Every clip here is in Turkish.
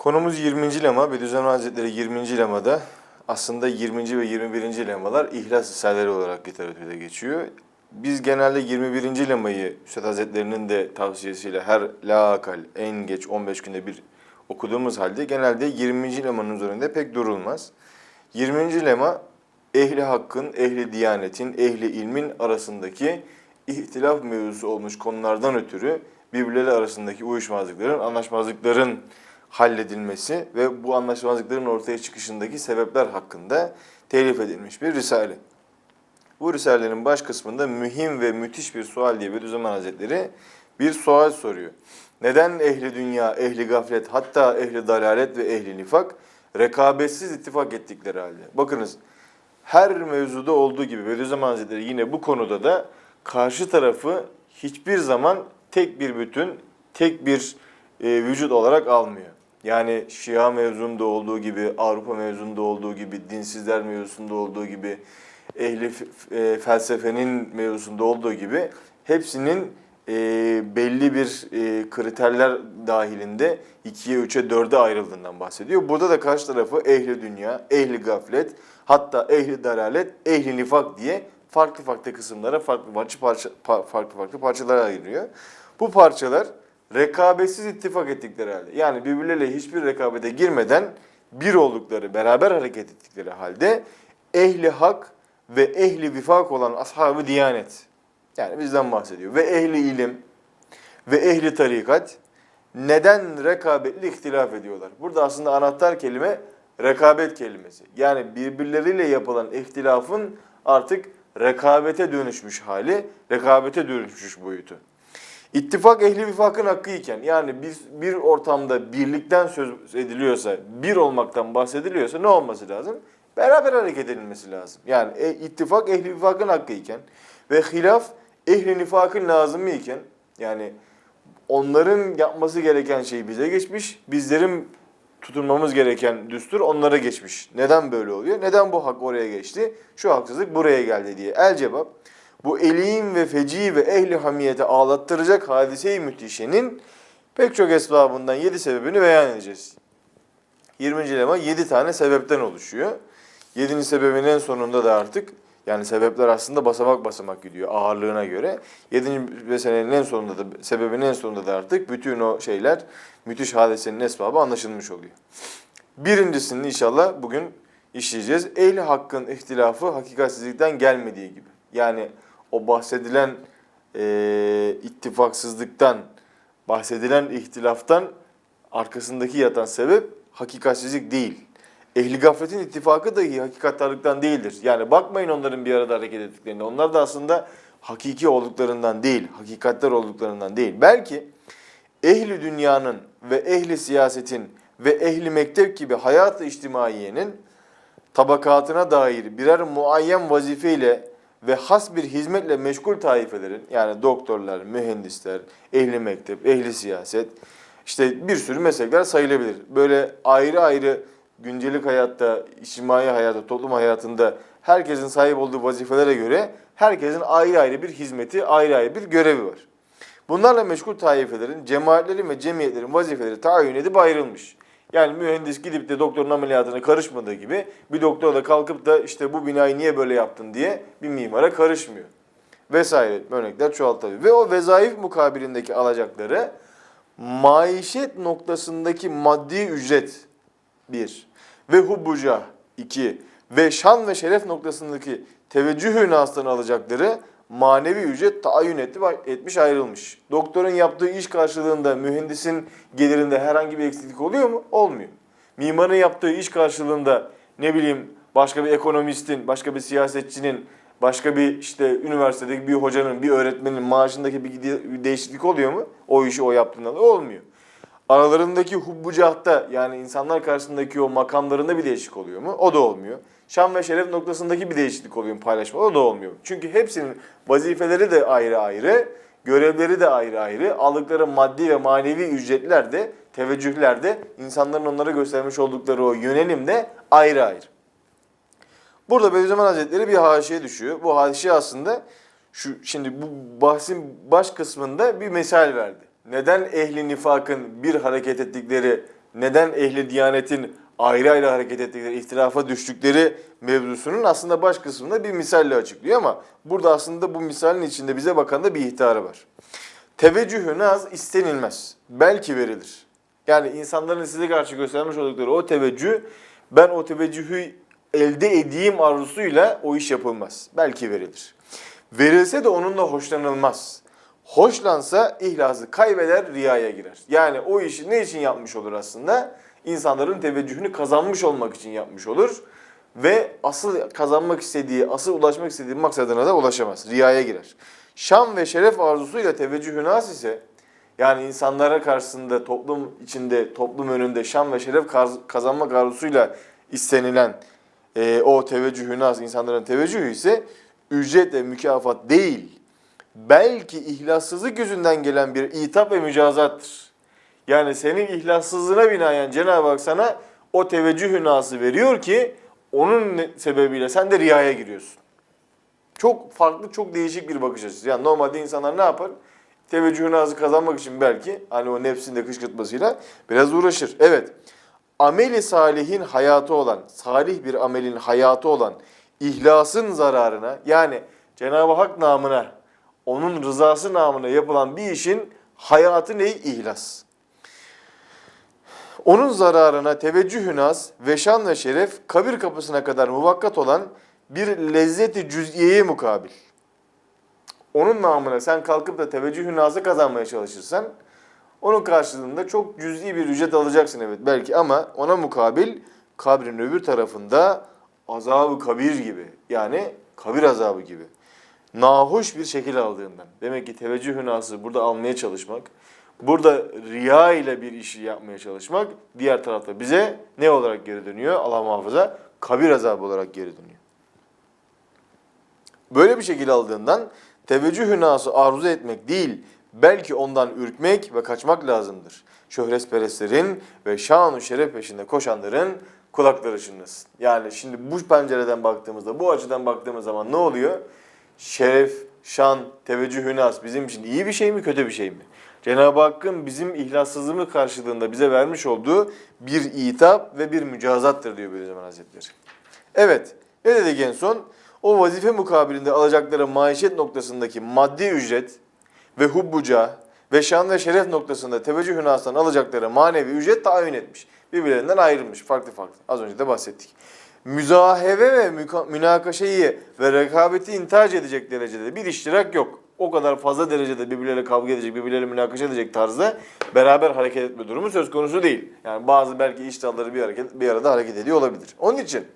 Konumuz 20. lema. Bediüzzaman Hazretleri 20. lemada aslında 20. ve 21. lemalar ihlas risaleri olarak literatürde geçiyor. Biz genelde 21. lemayı Üstad Hazretleri'nin de tavsiyesiyle her la akal en geç 15 günde bir okuduğumuz halde genelde 20. lemanın üzerinde pek durulmaz. 20. lema ehli hakkın, ehli diyanetin, ehli ilmin arasındaki ihtilaf mevzusu olmuş konulardan ötürü birbirleri arasındaki uyuşmazlıkların, anlaşmazlıkların halledilmesi ve bu anlaşmazlıkların ortaya çıkışındaki sebepler hakkında telif edilmiş bir risale. Bu risalenin baş kısmında mühim ve müthiş bir sual diye Bediüzzaman Hazretleri bir sual soruyor. Neden ehli dünya, ehli gaflet, hatta ehli dalalet ve ehli nifak rekabetsiz ittifak ettikleri halde? Bakınız her mevzuda olduğu gibi Bediüzzaman Hazretleri yine bu konuda da karşı tarafı hiçbir zaman tek bir bütün, tek bir e, vücut olarak almıyor. Yani Şia mevzunda olduğu gibi, Avrupa mevzunda olduğu gibi, dinsizler mevzusunda olduğu gibi, ehli e, felsefenin mevzusunda olduğu gibi hepsinin e, belli bir e, kriterler dahilinde ikiye, üçe, dörde ayrıldığından bahsediyor. Burada da karşı tarafı ehli dünya, ehli gaflet, hatta ehli dalalet, ehli nifak diye farklı farklı kısımlara, farklı parça, parça, pa- farklı farklı parçalara ayırıyor. Bu parçalar rekabetsiz ittifak ettikleri halde, yani birbirleriyle hiçbir rekabete girmeden bir oldukları, beraber hareket ettikleri halde ehli hak ve ehli vifak olan ashab-ı diyanet, yani bizden bahsediyor ve ehli ilim ve ehli tarikat neden rekabetli ihtilaf ediyorlar? Burada aslında anahtar kelime rekabet kelimesi. Yani birbirleriyle yapılan ihtilafın artık rekabete dönüşmüş hali, rekabete dönüşmüş boyutu. İttifak ehli vifakın hakkı iken yani biz bir ortamda birlikten söz ediliyorsa, bir olmaktan bahsediliyorsa ne olması lazım? Beraber hareket edilmesi lazım. Yani e, ittifak ehli vifakın hakkı iken ve hilaf ehli nifakın lazımı iken yani onların yapması gereken şey bize geçmiş, bizlerin tutunmamız gereken düstur onlara geçmiş. Neden böyle oluyor? Neden bu hak oraya geçti? Şu haksızlık buraya geldi diye. El cevap bu eliğin ve feci ve ehli hamiyete ağlattıracak hadise-i müthişenin pek çok esbabından yedi sebebini beyan edeceğiz. 20. lema 7 tane sebepten oluşuyor. 7. sebebin en sonunda da artık yani sebepler aslında basamak basamak gidiyor ağırlığına göre. 7. meselenin en sonunda da sebebin en sonunda da artık bütün o şeyler müthiş hadisenin esbabı anlaşılmış oluyor. Birincisini inşallah bugün işleyeceğiz. Ehli hakkın ihtilafı hakikatsizlikten gelmediği gibi. Yani o bahsedilen eee ittifaksızlıktan, bahsedilen ihtilaftan arkasındaki yatan sebep hakikatsizlik değil. Ehli gafletin ittifakı dahi hakikattarlıktan değildir. Yani bakmayın onların bir arada hareket ettiklerine. Onlar da aslında hakiki olduklarından değil, hakikatler olduklarından değil. Belki ehli dünyanın ve ehli siyasetin ve ehli mektep gibi hayat-ı içtimaiyenin tabakatına dair birer muayyen vazifeyle ve has bir hizmetle meşgul taifelerin yani doktorlar, mühendisler, ehli mektep, ehli siyaset işte bir sürü meslekler sayılabilir. Böyle ayrı ayrı güncelik hayatta, içtimai hayatta, toplum hayatında herkesin sahip olduğu vazifelere göre herkesin ayrı ayrı bir hizmeti, ayrı ayrı bir görevi var. Bunlarla meşgul taifelerin, cemaatlerin ve cemiyetlerin vazifeleri tayin edip ayrılmış. Yani mühendis gidip de doktorun ameliyatına karışmadığı gibi bir doktor da kalkıp da işte bu binayı niye böyle yaptın diye bir mimara karışmıyor. Vesaire örnekler çoğaltabilir. Ve o vezaif mukabilindeki alacakları maişet noktasındaki maddi ücret bir ve hubbuca iki ve şan ve şeref noktasındaki teveccühü nastan alacakları manevi ücret tayin etmiş ayrılmış. Doktorun yaptığı iş karşılığında mühendisin gelirinde herhangi bir eksiklik oluyor mu? Olmuyor. Mimarın yaptığı iş karşılığında ne bileyim başka bir ekonomistin, başka bir siyasetçinin, başka bir işte üniversitedeki bir hocanın, bir öğretmenin maaşındaki bir değişiklik oluyor mu? O işi o yaptığında da olmuyor. Aralarındaki hubbucahta yani insanlar karşısındaki o makamlarında bir değişiklik oluyor mu? O da olmuyor. Şan ve şeref noktasındaki bir değişiklik oluyor mu paylaşma? O da olmuyor. Çünkü hepsinin vazifeleri de ayrı ayrı, görevleri de ayrı ayrı, aldıkları maddi ve manevi ücretler de, teveccühler de, insanların onlara göstermiş oldukları o yönelim de ayrı ayrı. Burada Bediüzzaman Hazretleri bir haşiye düşüyor. Bu haşiye aslında şu şimdi bu bahsin baş kısmında bir misal verdi. Neden ehli nifakın bir hareket ettikleri neden ehli diyanetin ayrı ayrı hareket ettikleri, ihtilafa düştükleri mevzusunun aslında baş kısmında bir misalle açıklıyor ama burada aslında bu misalin içinde bize bakan da bir ihtarı var. Teveccühü naz istenilmez. Belki verilir. Yani insanların size karşı göstermiş oldukları o teveccüh, ben o teveccühü elde edeyim arzusuyla o iş yapılmaz. Belki verilir. Verilse de onunla hoşlanılmaz. Hoşlansa ihlası kaybeder, riyaya girer. Yani o işi ne için yapmış olur aslında? İnsanların teveccühünü kazanmış olmak için yapmış olur. Ve asıl kazanmak istediği, asıl ulaşmak istediği maksadına da ulaşamaz. Riyaya girer. Şan ve şeref arzusuyla teveccühü nas ise yani insanlara karşısında toplum içinde, toplum önünde şan ve şeref kaz- kazanmak arzusuyla istenilen e, o teveccühü nas, insanların teveccühü ise ücret ve mükafat değil, belki ihlassızlık yüzünden gelen bir itap ve mücazattır. Yani senin ihlassızlığına binaen Cenab-ı Hak sana o teveccühü nası veriyor ki onun sebebiyle sen de riyaya giriyorsun. Çok farklı, çok değişik bir bakış açısı. Yani normalde insanlar ne yapar? Teveccühü nazı kazanmak için belki hani o nefsinde kışkırtmasıyla biraz uğraşır. Evet. Ameli salihin hayatı olan, salih bir amelin hayatı olan ihlasın zararına yani Cenab-ı Hak namına, onun rızası namına yapılan bir işin hayatı ne? İhlas. Onun zararına teveccühü naz ve şan ve şeref kabir kapısına kadar muvakkat olan bir lezzeti cüz'iyeye mukabil. Onun namına sen kalkıp da teveccühü nazı kazanmaya çalışırsan onun karşılığında çok cüz'i bir ücret alacaksın evet belki ama ona mukabil kabrin öbür tarafında azabı kabir gibi yani kabir azabı gibi nahoş bir şekil aldığından. Demek ki teveccühü nası burada almaya çalışmak, burada riya ile bir işi yapmaya çalışmak diğer tarafta bize ne olarak geri dönüyor? Allah muhafaza kabir azabı olarak geri dönüyor. Böyle bir şekil aldığından teveccühü nası arzu etmek değil, belki ondan ürkmek ve kaçmak lazımdır. Şöhretperestlerin ve şan şeref peşinde koşanların kulakları çınlasın. Yani şimdi bu pencereden baktığımızda, bu açıdan baktığımız zaman ne oluyor? Şeref, şan, teveccühü nas bizim için iyi bir şey mi, kötü bir şey mi? Cenab-ı Hakk'ın bizim ihlassızlığımız karşılığında bize vermiş olduğu bir itap ve bir mücazattır diyor Bediüzzaman Hazretleri. Evet, ne dedik en son? O vazife mukabilinde alacakları maişet noktasındaki maddi ücret ve hubbuca ve şan ve şeref noktasında teveccüh hünasından alacakları manevi ücret tayin etmiş. Birbirlerinden ayrılmış farklı farklı. Az önce de bahsettik. Müzaheve ve münakaşayı ve rekabeti intihac edecek derecede bir iştirak yok. O kadar fazla derecede birbirleriyle kavga edecek, birbirleriyle münakaşa edecek tarzda beraber hareket etme durumu söz konusu değil. Yani bazı belki iştahları bir hareket bir arada hareket ediyor olabilir. Onun için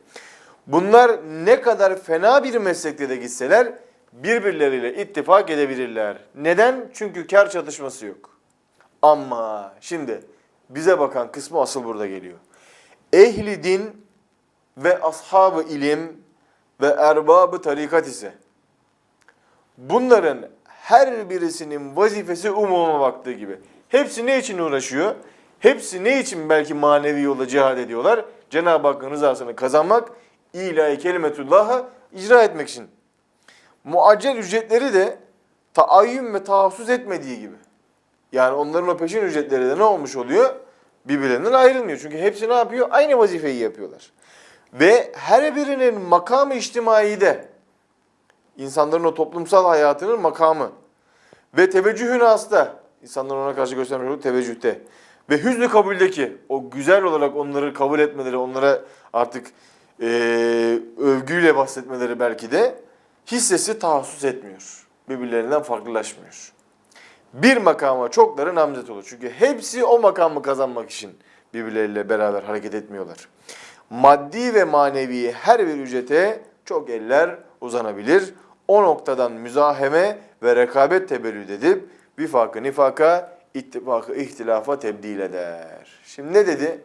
Bunlar ne kadar fena bir meslekte de gitseler birbirleriyle ittifak edebilirler. Neden? Çünkü kar çatışması yok. Ama şimdi bize bakan kısmı asıl burada geliyor. Ehli din ve ashabı ilim ve erbabı tarikat ise bunların her birisinin vazifesi umuma baktığı gibi. Hepsi ne için uğraşıyor? Hepsi ne için belki manevi yolda cihad ediyorlar? Cenab-ı Hakk'ın rızasını kazanmak, ilahi kelimetullah'a icra etmek için. Muaccel ücretleri de taayyün ve tahassüs etmediği gibi. Yani onların o peşin ücretleri de ne olmuş oluyor? Birbirlerinden ayrılmıyor. Çünkü hepsi ne yapıyor? Aynı vazifeyi yapıyorlar. Ve her birinin makamı içtimai de insanların o toplumsal hayatının makamı ve teveccühün hasta insanların ona karşı göstermiş olduğu teveccühte ve hüznü kabuldeki o güzel olarak onları kabul etmeleri, onlara artık eee, övgüyle bahsetmeleri belki de hissesi tahassüs etmiyor. Birbirlerinden farklılaşmıyor. Bir makama çokları namzet olur. Çünkü hepsi o makamı kazanmak için birbirleriyle beraber hareket etmiyorlar. Maddi ve manevi her bir ücrete çok eller uzanabilir. O noktadan müzaheme ve rekabet tebellüd edip vifakı nifaka, ittifakı ihtilafa tebdil eder. Şimdi ne dedi?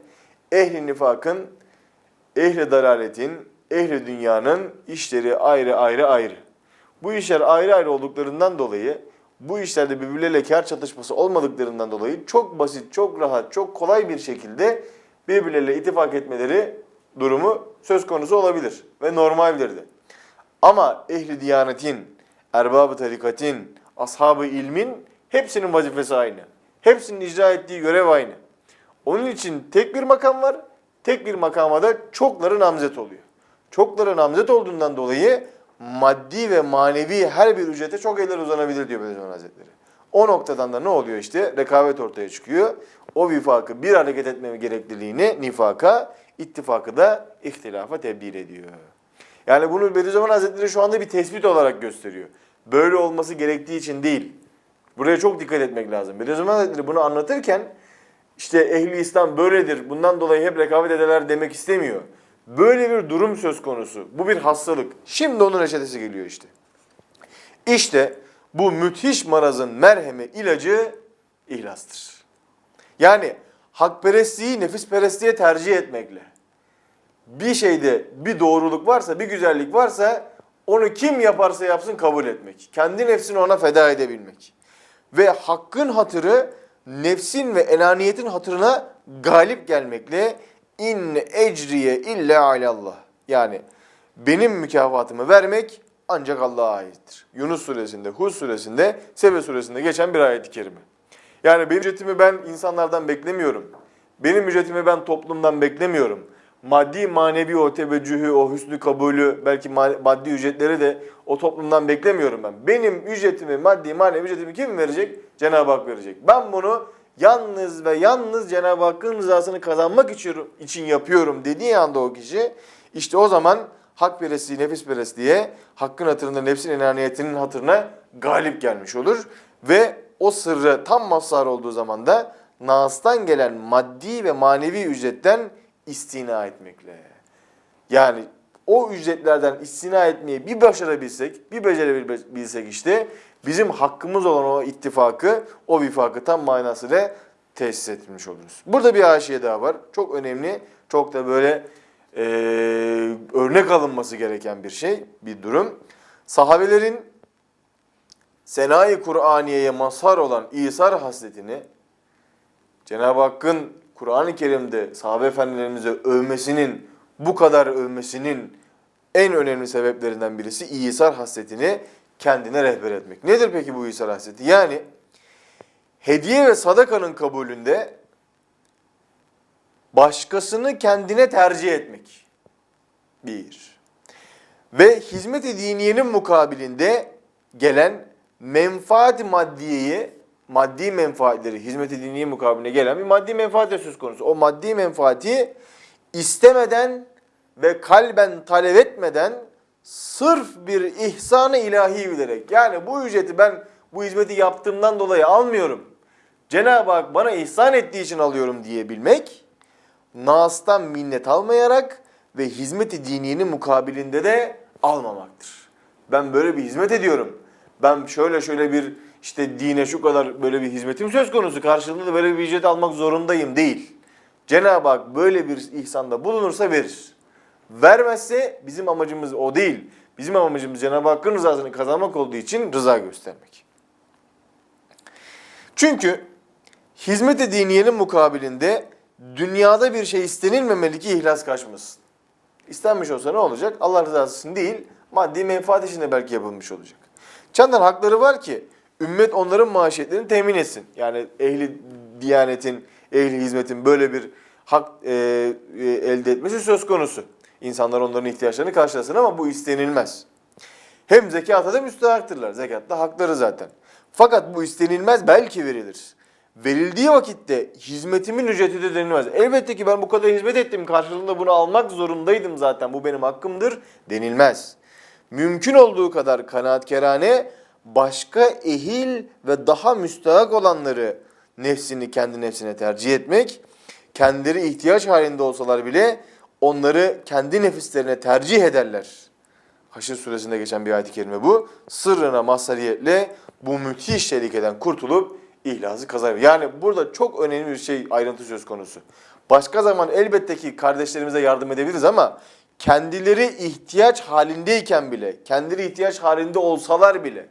Ehli nifakın, ehli dalaletin, ehli dünyanın işleri ayrı ayrı ayrı. Bu işler ayrı ayrı olduklarından dolayı bu işlerde birbirleriyle kar çatışması olmadıklarından dolayı çok basit, çok rahat, çok kolay bir şekilde birbirleriyle ittifak etmeleri durumu söz konusu olabilir ve normaldir de. Ama ehli diyanetin, erbabı tarikatin, ashabı ilmin hepsinin vazifesi aynı. Hepsinin icra ettiği görev aynı. Onun için tek bir makam var. Tek bir makama da çokları namzet oluyor. Çokları namzet olduğundan dolayı maddi ve manevi her bir ücrete çok eller uzanabilir diyor Bediüzzaman Hazretleri. O noktadan da ne oluyor işte? Rekabet ortaya çıkıyor. O vifakı bir hareket etme gerekliliğini nifaka, ittifakı da ihtilafa tebdil ediyor. Yani bunu Bediüzzaman Hazretleri şu anda bir tespit olarak gösteriyor. Böyle olması gerektiği için değil. Buraya çok dikkat etmek lazım. Bediüzzaman Hazretleri bunu anlatırken işte ehli İslam böyledir, bundan dolayı hep rekabet ederler demek istemiyor. Böyle bir durum söz konusu. Bu bir hastalık. Şimdi onun reçetesi geliyor işte. İşte bu müthiş marazın merhemi ilacı ihlastır. Yani hakperestliği nefisperestliğe tercih etmekle. Bir şeyde bir doğruluk varsa, bir güzellik varsa onu kim yaparsa yapsın kabul etmek. Kendi nefsini ona feda edebilmek. Ve hakkın hatırı nefsin ve enaniyetin hatırına galip gelmekle in ecriye illa alallah. Yani benim mükafatımı vermek ancak Allah'a aittir. Yunus suresinde, Hud suresinde, Sebe suresinde geçen bir ayet-i kerime. Yani benim ücretimi ben insanlardan beklemiyorum. Benim ücretimi ben toplumdan beklemiyorum. Maddi manevi o teveccühü, o hüsnü kabulü, belki ma- maddi ücretleri de o toplumdan beklemiyorum ben. Benim ücretimi, maddi manevi ücretimi kim verecek? Cenab-ı Hak verecek. Ben bunu yalnız ve yalnız Cenab-ı Hakk'ın rızasını kazanmak için, için yapıyorum dediği anda o kişi işte o zaman hak perestliği, nefis perestliğe, hakkın hatırında nefsin enaniyetinin hatırına galip gelmiş olur. Ve o sırrı tam mazhar olduğu zaman da Nas'tan gelen maddi ve manevi ücretten istina etmekle. Yani o ücretlerden istina etmeyi bir başarabilsek, bir becerebilsek işte bizim hakkımız olan o ittifakı, o vifakı tam manasıyla tesis etmiş oluruz. Burada bir haşiye daha var. Çok önemli, çok da böyle eee, örnek alınması gereken bir şey, bir durum. Sahabelerin Senai Kur'aniye'ye mazhar olan İsar hasletini Cenab-ı Hakk'ın Kur'an-ı Kerim'de sahabe efendilerimize övmesinin, bu kadar övmesinin en önemli sebeplerinden birisi İsar hasletini kendine rehber etmek. Nedir peki bu İsar hasreti? Yani hediye ve sadakanın kabulünde başkasını kendine tercih etmek. Bir. Ve hizmet-i diniyenin mukabilinde gelen menfaat maddiyeyi, maddi menfaatleri, hizmet-i diniye mukabilinde gelen bir maddi menfaat söz konusu. O maddi menfaati istemeden ve kalben talep etmeden sırf bir ihsanı ilahi bilerek yani bu ücreti ben bu hizmeti yaptığımdan dolayı almıyorum. Cenab-ı Hak bana ihsan ettiği için alıyorum diyebilmek Nas'tan minnet almayarak ve hizmet-i diniyenin mukabilinde de almamaktır. Ben böyle bir hizmet ediyorum. Ben şöyle şöyle bir işte dine şu kadar böyle bir hizmetim söz konusu. Karşılığında da böyle bir ücret almak zorundayım değil. Cenab-ı Hak böyle bir ihsanda bulunursa verir. Vermezse bizim amacımız o değil. Bizim amacımız Cenab-ı Hakk'ın rızasını kazanmak olduğu için rıza göstermek. Çünkü hizmet-i diniyenin mukabilinde dünyada bir şey istenilmemeli ki ihlas kaçmasın. İstenmiş olsa ne olacak? Allah rızası için değil, maddi menfaat için de belki yapılmış olacak. Çandan hakları var ki ümmet onların maaşiyetlerini temin etsin. Yani ehli diyanetin, ehli hizmetin böyle bir hak e, e, elde etmesi söz konusu. İnsanlar onların ihtiyaçlarını karşılasın ama bu istenilmez. Hem zekata da müstehaktırlar. Zekat da hakları zaten. Fakat bu istenilmez belki verilir. Verildiği vakitte hizmetimin ücreti de denilmez. Elbette ki ben bu kadar hizmet ettim karşılığında bunu almak zorundaydım zaten bu benim hakkımdır denilmez. Mümkün olduğu kadar kanaatkerane başka ehil ve daha müstahak olanları nefsini kendi nefsine tercih etmek, kendileri ihtiyaç halinde olsalar bile onları kendi nefislerine tercih ederler. Haşr suresinde geçen bir ayet-i kerime bu. Sırrına mazhariyetle bu müthiş tehlikeden kurtulup ihlası kazanır. Yani burada çok önemli bir şey ayrıntı söz konusu. Başka zaman elbette ki kardeşlerimize yardım edebiliriz ama kendileri ihtiyaç halindeyken bile, kendileri ihtiyaç halinde olsalar bile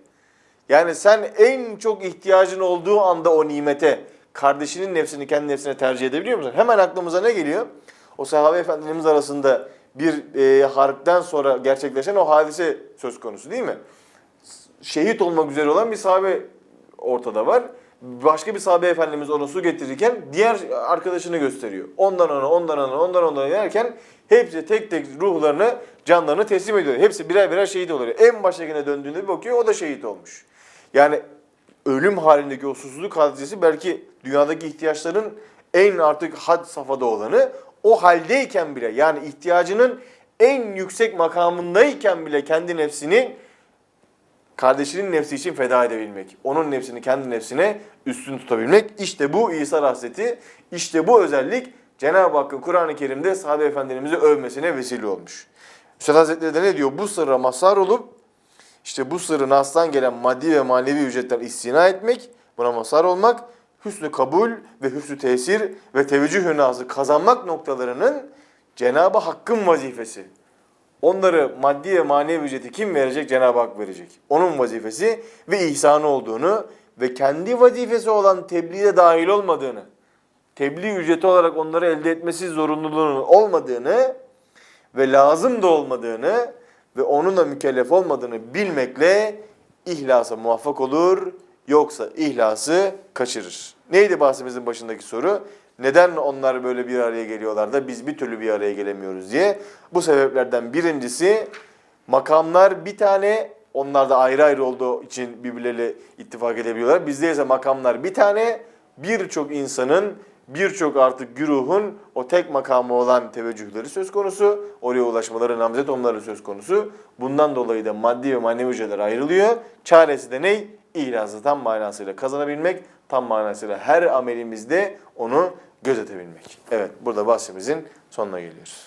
yani sen en çok ihtiyacın olduğu anda o nimete kardeşinin nefsini kendi nefsine tercih edebiliyor musun? Hemen aklımıza ne geliyor? O sahabe efendilerimiz arasında bir e, harpten sonra gerçekleşen o hadise söz konusu değil mi? Şehit olmak üzere olan bir sahabe ortada var. Başka bir sahabe efendimiz ona su getirirken diğer arkadaşını gösteriyor. Ondan ona, ondan ona, ondan ona derken hepsi tek tek ruhlarını, canlarını teslim ediyor. Hepsi birer birer şehit oluyor. En baştakine döndüğünde bir bakıyor o da şehit olmuş. Yani ölüm halindeki o susuzluk hadisesi belki dünyadaki ihtiyaçların en artık had safhada olanı o haldeyken bile yani ihtiyacının en yüksek makamındayken bile kendi nefsini kardeşinin nefsi için feda edebilmek. Onun nefsini kendi nefsine üstün tutabilmek. İşte bu İsa hasreti, işte bu özellik Cenab-ı Hakk'ın Kur'an-ı Kerim'de sahabe efendilerimizi övmesine vesile olmuş. Üstad Hazretleri de ne diyor? Bu sırra mazhar olup işte bu sırrı nas'tan gelen maddi ve manevi ücretten istina etmek, buna mazhar olmak, hüsnü kabul ve hüsnü tesir ve teveccüh nazı kazanmak noktalarının Cenab-ı Hakk'ın vazifesi. Onları maddi ve manevi ücreti kim verecek? Cenab-ı Hak verecek. Onun vazifesi ve ihsanı olduğunu ve kendi vazifesi olan tebliğde dahil olmadığını, tebliğ ücreti olarak onları elde etmesi zorunluluğunun olmadığını ve lazım da olmadığını ve onunla mükellef olmadığını bilmekle ihlasa muvaffak olur, yoksa ihlası kaçırır. Neydi bahsimizin başındaki soru? Neden onlar böyle bir araya geliyorlar da biz bir türlü bir araya gelemiyoruz diye. Bu sebeplerden birincisi makamlar bir tane, onlar da ayrı ayrı olduğu için birbirleriyle ittifak edebiliyorlar. Bizde ise makamlar bir tane, birçok insanın birçok artık güruhun o tek makamı olan teveccühleri söz konusu. Oraya ulaşmaları namzet onları söz konusu. Bundan dolayı da maddi ve manevi ücretler ayrılıyor. Çaresi de ne? İhlası tam manasıyla kazanabilmek, tam manasıyla her amelimizde onu gözetebilmek. Evet burada bahsimizin sonuna geliyoruz.